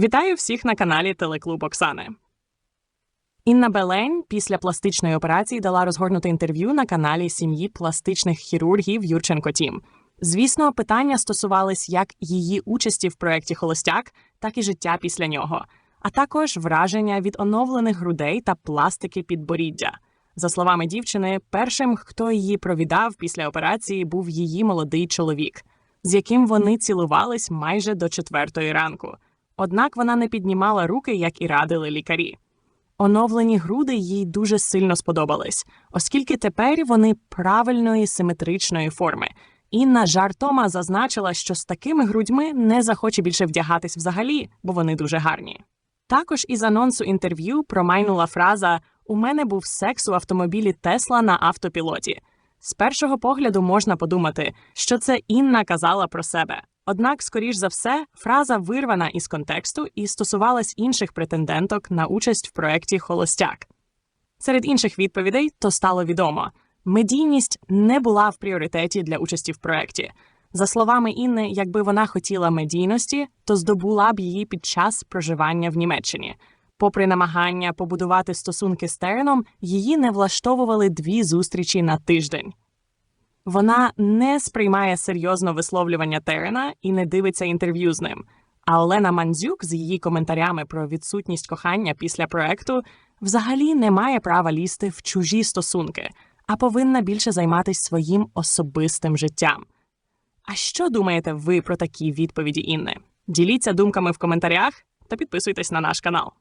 Вітаю всіх на каналі Телеклуб Оксани. Інна Белень після пластичної операції дала розгорнуте інтерв'ю на каналі сім'ї пластичних хірургів Юрченко Тім. Звісно, питання стосувались як її участі в проєкті Холостяк, так і життя після нього, а також враження від оновлених грудей та пластики підборіддя. За словами дівчини, першим, хто її провідав після операції, був її молодий чоловік, з яким вони цілувались майже до четвертої ранку. Однак вона не піднімала руки, як і радили лікарі. Оновлені груди їй дуже сильно сподобались, оскільки тепер вони правильної симетричної форми. Інна жартома зазначила, що з такими грудьми не захоче більше вдягатись взагалі, бо вони дуже гарні. Також із анонсу інтерв'ю промайнула фраза У мене був секс у автомобілі Тесла на автопілоті. З першого погляду можна подумати, що це Інна казала про себе. Однак, скоріш за все, фраза вирвана із контексту і стосувалась інших претенденток на участь в проєкті Холостяк. Серед інших відповідей то стало відомо: медійність не була в пріоритеті для участі в проєкті. За словами Інни, якби вона хотіла медійності, то здобула б її під час проживання в Німеччині. Попри намагання побудувати стосунки з Тереном, її не влаштовували дві зустрічі на тиждень. Вона не сприймає серйозно висловлювання Терена і не дивиться інтерв'ю з ним. А Олена Мандзюк з її коментарями про відсутність кохання після проекту взагалі не має права лізти в чужі стосунки, а повинна більше займатися своїм особистим життям. А що думаєте ви про такі відповіді Інни? Діліться думками в коментарях та підписуйтесь на наш канал.